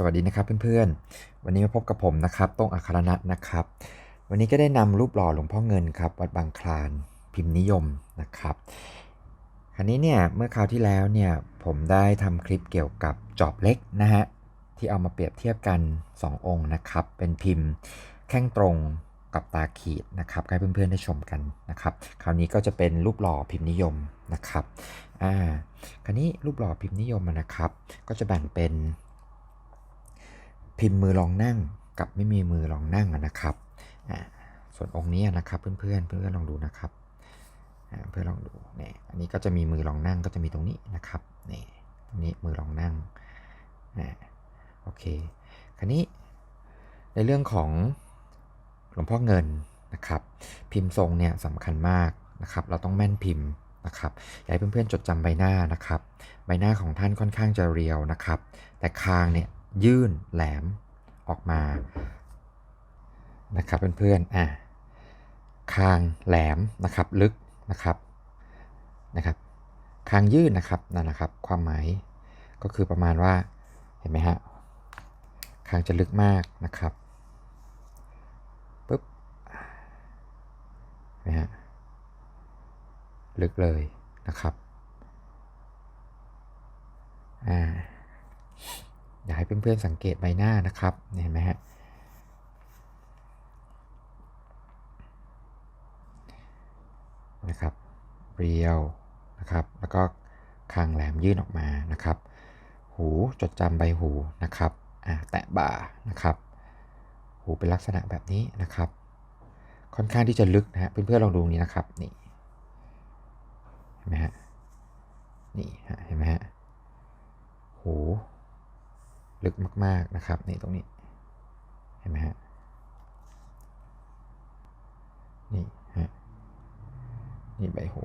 สวัสดีนะครับเพื่อนๆ วันนี้มาพบกับผมนะครับต้งอัครนัทนะครับ วันนี้ก็ได้นำรูปหล่อหลวงพ่อเงินครับวัดบางคลานพิมพ์นิยมนะครับ คราวนี้เนี่ยเมื่อคราวที่แล้วเนี่ยผมได้ทำคลิปเกี่ยวกับจอบเล็กนะฮะที่เอามาเปรียบเทียบกัน 2 องค์นะครับ เป็นพิมพ์แข้งตรงกับตาขีดนะครับให้เพื่อนๆได้ชมกันนะครับ คราวนี้ก็จะเป็นรูปหล่อพิมพ์นิยมนะครับอ่าคราวนี้รูปหล่อพิมพ์นิยมนะครับ ก็จะแบ่งเป็น พิมพ์มือรองนั่งกับไม่มีมือรองนั่งนะครับ ส่วนองค์นี้นะครับเพื่อนๆเพื่อนๆลองดูนะครับเพื่อนลองดูเนี่ยอันนี้ก็จะมีมือรองนั่งก็จะมีตรงนี้นะครับนี่ตรงนี้มือรองนั่งโอเคคราวนี้ในเรื่องของหลวงพ่อเงินนะครับ พิมพ์ทรงเนี่ยสำคัญมากนะครับ เราต้องแม่นพิมพ์นะครับอยากให้เพื่อนๆจดจำใบหน้านะครับ ใบหน้าของท่านค่อนข้างจะเรียวนะครับ แต่คางเนี่ย ยื่นแหลมออกมานะครับเพื่อนๆอะคางแหลมนะครับลึกนะครับนะครับ คางยื่นนะครับนั่นนะครับ ความหมายก็คือประมาณว่าเห็นไหมฮะคางจะลึกมากนะครับปุ๊บเห็นไหมฮะลึกเลยนะครับอ่า อยากให้เพื่อนๆสังเกตใบหน้านะครับเห็นไหมฮะนะครับเรียวนะครับ แล้วก็คางแหลมยื่นออกมานะครับ หูจดจำใบหูนะครับอ่าแตะบ่านะครับ หูเป็นลักษณะแบบนี้นะครับ ค่อนข้างที่จะลึกนะฮะเพื่อนๆลองดูนี้นะครับนี่เห็นไหมฮะนี่ฮะเห็นไหมฮะหู ลึกมาก ๆ นะครับ นี่ตรงนี้ เห็นไหมฮะ นี่ฮะ นี่ใบหู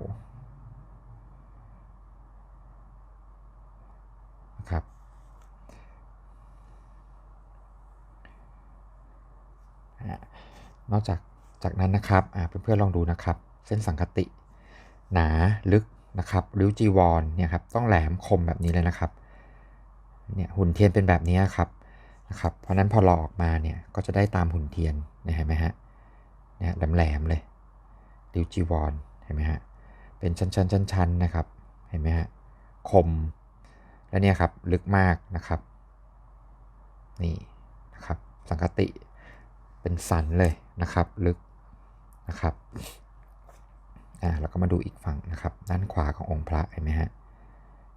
นะครับ นอกจากจากนั้นนะครับเพื่อนๆลองดูนะครับ เส้นสังคติ หนาลึกนะครับ ริ้วจีวรเนี่ยครับ ต้องแหลมคมแบบนี้เลยนะครับ เนี่ยหุ่นเทียนเป็นแบบนี้ครับนะครับเพราะนั้นพอหลอออกมาเนี่ยก็จะได้ตามหุ่นเทียนเนี่ยเห็นไหมฮะเนี่ยแหลมๆเลยริวจีวรเห็นไหมฮะเป็นชั้นๆชั้นๆนะครับเห็นไหมฮะคมแล้วเนี่ยครับลึกมากนะครับนี่นะครับสังคติเป็นสันเลยนะครับลึกนะครับอ่าแล้วก็มาดูอีกฝั่งนะครับ ด้านขวาขององค์พระเห็นไหมฮะ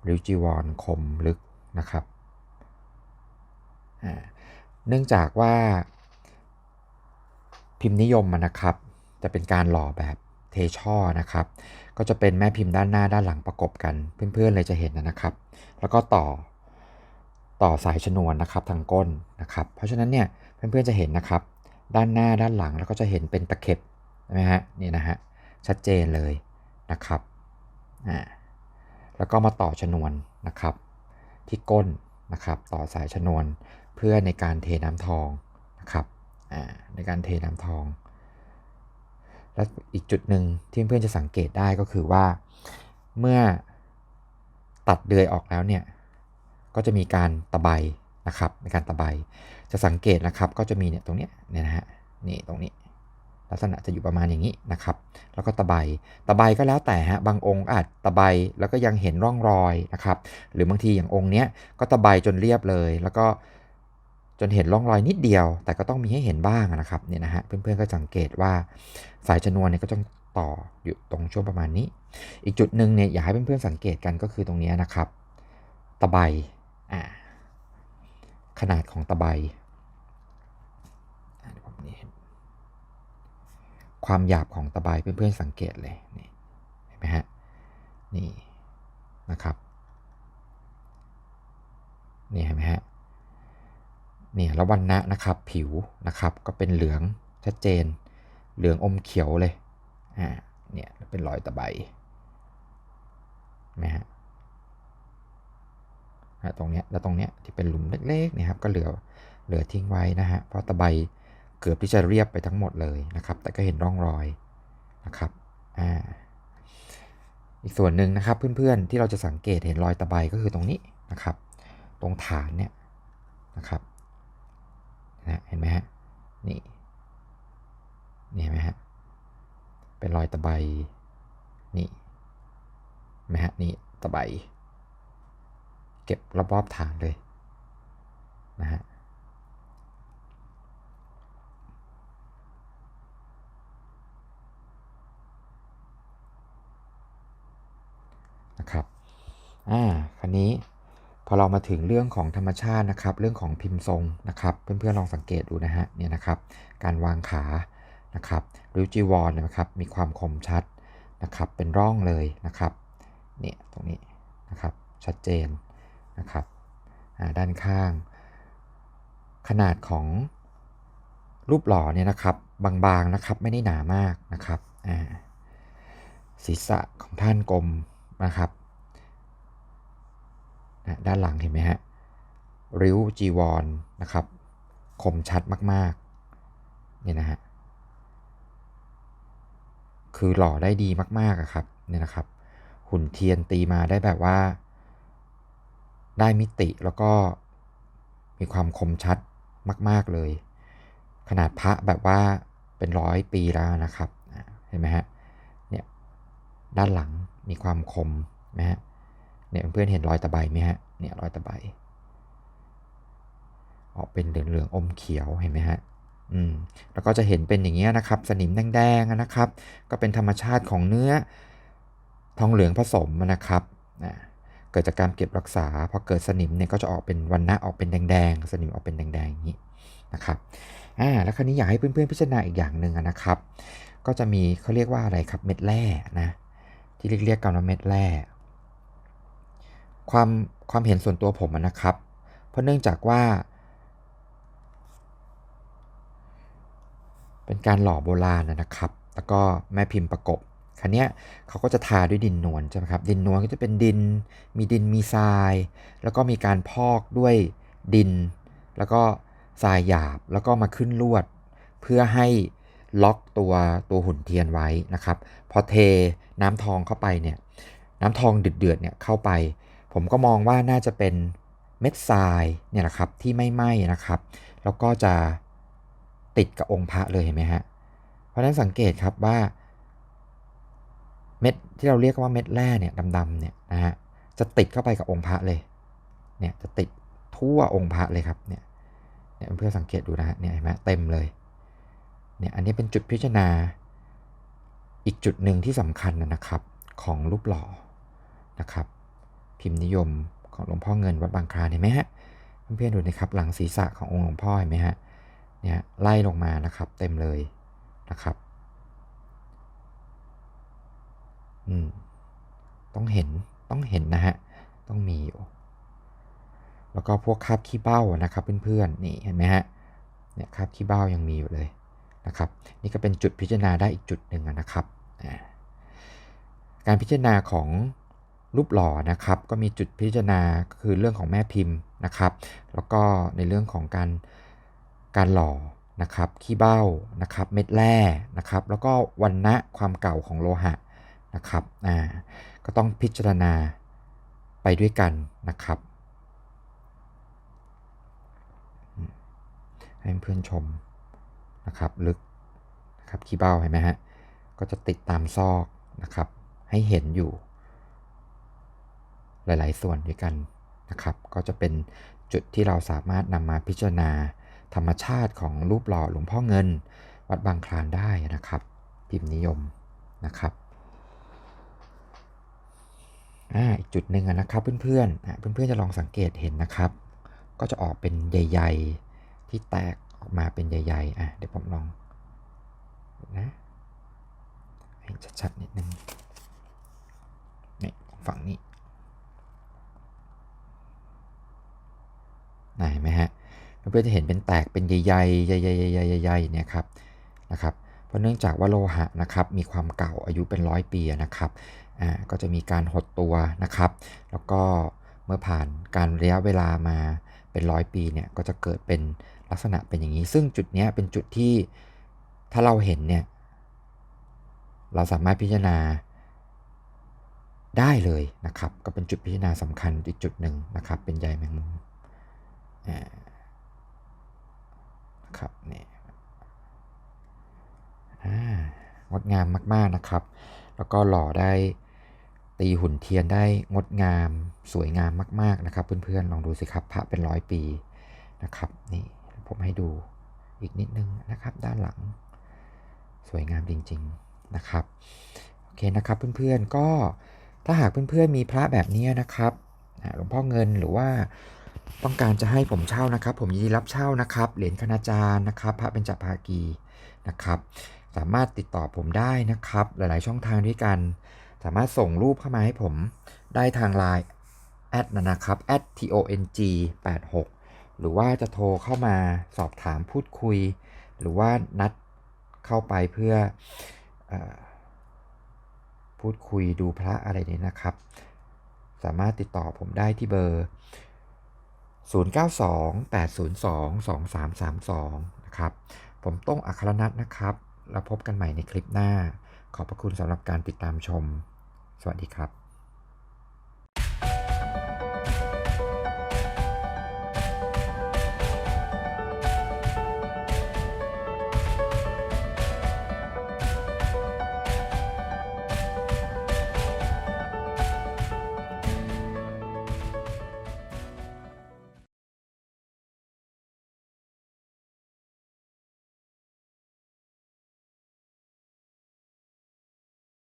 ริวจีวรคมลึกนะครับ เนื่องจากว่าพิมพ์นิยมนะครับ จะเป็นการหล่อแบบเทช่อนะครับ ก็จะเป็นแม่พิมพ์ด้านหน้าด้านหลังประกบกัน เพื่อนๆเลยจะเห็นนะครับ แล้วก็ต่อต่อสายชนวนนะครับทางก้นนะครับ เพราะฉะนั้นเนี่ยเพื่อนๆจะเห็นนะครับ ด้านหน้าด้านหลังแล้วก็จะเห็นเป็นตะเข็บใช่ไหมฮะนี่นะฮะชัดเจนเลยนะครับอ่าแล้วก็มาต่อชนวนนะครับ ที่ก้นนะครับ ต่อสายชนวน เพื่อในการเทน้ำทองนะครับในการเทน้ำทอง และอีกจุดหนึ่งที่เพื่อนจะสังเกตได้ก็คือว่า เมื่อตัดเดือยออกแล้วเนี่ยก็จะมีการตะไบนะครับในการตะไบจะสังเกตนะครับก็จะมีเนี่ยตรงนี้เนี่ยนะฮะนี่ตรงนี้ ลักษณะจะอยู่ประมาณอย่างนี้นะครับ แล้วก็ตะไบตะไบก็แล้วแต่ฮะบางองค์อาจตะไบแล้วก็ยังเห็นร่องรอยนะครับ หรือบางทีอย่างองค์เนี้ยก็ตะไบจนเรียบเลย แล้วก็ จนเห็นร่องรอยนิดเดียว แต่ก็ต้องมีให้เห็นบ้างนะครับเนี่ยนะฮะเพื่อนๆก็สังเกตว่าสายชนวนเนี่ยก็ต้องต่ออยู่ตรงช่วงประมาณนี้ อีกจุดหนึ่งเนี่ยอยากให้เพื่อนๆสังเกตกันก็คือตรงนี้นะครับ ตะไบอ่าขนาดของตะไบความหยาบของตะไบเพื่อนๆสังเกตเลยนี่เห็นไหมฮะนี่นะครับนี่เห็นไหมฮะ เนี่ยแล้ววันนะนะครับผิวนะครับก็เป็นเหลืองชัดเจน เหลืองอมเขียวเลยอ่าเนี่ยเป็นรอยตะไบนะฮะตรงเนี้ยแล้วตรงเนี้ยที่เป็นหลุมเล็กๆเนี่ยครับก็เหลือเหลือทิ้งไว้นะฮะเพราะตะไบเกือบที่จะเรียบไปทั้งหมดเลยนะครับ แต่ก็เห็นร่องรอยนะครับอ่าอีกส่วนหนึ่งนะครับเพื่อนๆที่เราจะสังเกตเห็นรอยตะไบก็คือตรงนี้นะครับ ตรงฐานเนี่ยนะครับ นะเห็นไหมฮะนี่นี่เห็นไหมฮะเป็นรอยตะไบนี่ไหมฮะนี่ตะไบเก็บรอบๆฐานเลยนะฮะนะครับ อ่าคราวนี้ พอเรามาถึงเรื่องของธรรมชาตินะครับ เรื่องของพิมพ์ทรงนะครับ เพื่อนๆลองสังเกตดูนะฮะเนี่ยนะครับ การวางขานะครับริ้วจีวรนะครับมีความคมชัดนะครับเป็นร่องเลยนะครับเนี่ยตรงนี้นะครับชัดเจนนะครับด้านข้าง ขนาดของรูปหล่อเนี่ยนะครับบางๆนะครับไม่ได้หนามากนะครับศีรษะของท่านกลมนะครับ ด้านหลังเห็นไหมฮะ ริ้วจีวรนนะครับ คมชัดมากๆ เนี่ยนะฮะ คือหล่อได้ดีมากๆอะครับเนี่ยนะครับ หุ่นเทียนตีมาได้แบบว่า ได้มิติแล้วก็มีความคมชัดมาก ๆเลย ขนาดพระแบบว่าเป็นร้อยปีแล้วนะครับ เห็นไหมฮะ เนี่ย ด้านหลังมีความคมนะฮะ เนี่ยเพื่อนเห็นรอยตะไบไหมฮะเนี่ยรอยตะไบออกเป็นเหลืองๆอมเขียวเห็นไหมฮะอืมแล้วก็จะเห็นเป็นอย่างเงี้ยนะครับ สนิมแดงๆนะครับ ก็เป็นธรรมชาติของเนื้อทองเหลืองผสมนะครับนะเกิดจากการเก็บรักษาพอเกิดสนิมเนี่ยก็จะออกเป็นวันณะออกเป็นแดงๆ สนิมออกเป็นแดงๆอย่างนี้นะครับอ่าแล้วคราวนี้อยากให้เพื่อนๆพิจารณาอีกอย่างหนึ่งนะครับ ก็จะมีเขาเรียกว่าอะไรครับเม็ดแร่นะที่เรียกเรียกกันว่าเม็ดแร่ ความความเห็นส่วนตัวผมนะครับ เพราะเนื่องจากว่า เป็นการหล่อโบราณนะครับ แล้วก็แม่พิมพ์ประกบครั้นี้เขาก็จะทาด้วยดินนวลใช่ไหมครับ ดินนวลก็จะเป็นดิน มีดินมีทราย แล้วก็มีการพอกด้วยดิน แล้วก็ทรายหยาบ แล้วก็มาขึ้นลวด เพื่อให้ล็อกตัวตัวหุ่นเทียนไว้นะครับ พอเทน้ำทองเข้าไปเนี่ย น้ำทองเดือดๆเนี่ยเข้าไป ผมก็มองว่าน่าจะเป็นเม็ดทรายเนี่ยแหละครับที่ไม่ไหม้นะครับ แล้วก็จะติดกับองค์พระเลยเห็นไหมฮะ เพราะฉะนั้นสังเกตครับว่าเม็ดที่เราเรียกว่าเม็ดแร่เนี่ยดำๆเนี่ยนะฮะจะติดเข้าไปกับองค์พระเลยเนี่ยจะติดทั่วองค์พระเลยครับเนี่ยเนี่ยเพื่อสังเกตดูนะฮะเนี่ยเห็นไหมเต็มเลยเนี่ยอันนี้เป็นจุดพิจารณาอีกจุดหนึ่งที่สำคัญนะครับของรูปหล่อนะครับ พิมพ์นิยมของหลวงพ่อเงินวัดบางคลานเห็นไหมฮะเพื่อนๆดูนะครับหลังศีรษะขององค์หลวงพ่อเห็นไหมฮะเนี่ยไล่ลงมานะครับเต็มเลยนะครับอืมต้องเห็นต้องเห็นนะฮะต้องมีอยู่แล้วก็พวกคาบขี้เบ้านะครับเพื่อนๆนี่เห็นไหมฮะเนี่ยคาบขี้เบ้ายังมีอยู่เลยนะครับ นี่ก็เป็นจุดพิจารณาได้อีกจุดหนึ่งนะครับ การพิจารณาของ รูปหล่อนะครับก็มีจุดพิจารณาคือเรื่องของแม่พิมพ์นะครับ แล้วก็ในเรื่องของการการหล่อนะครับขี้เบ้านะครับเม็ดแร่นะครับ แล้วก็วันณะความเก่าของโลหะนะครับอ่าก็ต้องพิจารณาไปด้วยกันนะครับให้เพื่อนชมนะครับลึกนะครับขี้เบ้าเห็นไหมฮะก็จะติดตามซอกนะครับให้เห็นอยู่ หลาย ๆ ส่วนด้วยกันนะครับ ก็จะเป็นจุดที่เราสามารถนำมาพิจารณา ธรรมชาติของรูปหล่อหลวงพ่อเงิน วัดบางคลานได้นะครับ พิมพ์นิยมนะครับอ่าอีกจุดหนึ่งนะครับเพื่อนๆเพื่อนๆจะลองสังเกตเห็นนะครับ ก็จะออกเป็นใหญ่ๆที่แตกออกมาเป็นใหญ่ๆอะเดี๋ยวผมลองนะให้ชัดๆนิดนึงนี่ฝั่งนี้ เห็นไหมฮะเพื่อนๆจะเห็นเป็นแตกเป็นใหญ่ๆใหญ่ๆใหญ่เนี่ยครับนะครับ เพราะเนื่องจากว่าโลหะนะครับมีความเก่าอายุเป็นร้อยปีนะครับอ่าก็จะมีการหดตัวนะครับ แล้วก็เมื่อผ่านการระยะเวลามาเป็นร้อยปีเนี่ยก็จะเกิดเป็นลักษณะเป็นอย่างนี้ ซึ่งจุดนี้เป็นจุดที่ถ้าเราเห็นเนี่ยเราสามารถพิจารณาได้เลยนะครับ ก็เป็นจุดพิจารณาสำคัญอีกจุดหนึ่งนะครับ เป็นใยแมงมุม นะครับนี่งดงามมาก ๆ นะครับ แล้วก็หล่อได้ตีหุ่นเทียนได้งดงามสวยงามมาก ๆ นะครับ เพื่อน ๆ ลองดูสิครับ พระเป็นร้อยปีนะครับ นี่ผมให้ดูอีกนิดนึงนะครับ ด้านหลัง สวยงามจริง ๆ นะครับ โอเคนะครับ เพื่อน ๆ ก็ถ้าหากเพื่อน ๆ มีพระแบบนี้นะครับหลวงพ่อเงินหรือว่า ต้องการจะให้ผมเช่านะครับ ผมยินดีรับเช่านะครับเหรียญคณาจารย์นะครับ พระเป็นจัภากีนะครับ สามารถติดต่อผมได้นะครับ หลายๆ ช่องทางด้วยกัน สามารถส่งรูปเข้ามาให้ผมได้ทาง Line แอดนะครับ @tong 86หรือว่าจะโทรเข้ามาสอบถามพูดคุย หรือว่านัดเข้าไปเพื่อออพูดคุยดูพระอะไรเนี่ยนะครับ สามารถติดต่อผมได้ที่เบอร์ 0928022332 นะครับ ผมต้องอัครนัทนะครับ แล้วพบกันใหม่ในคลิปหน้า ขอบพระคุณสำหรับการติดตามชม สวัสดีครับ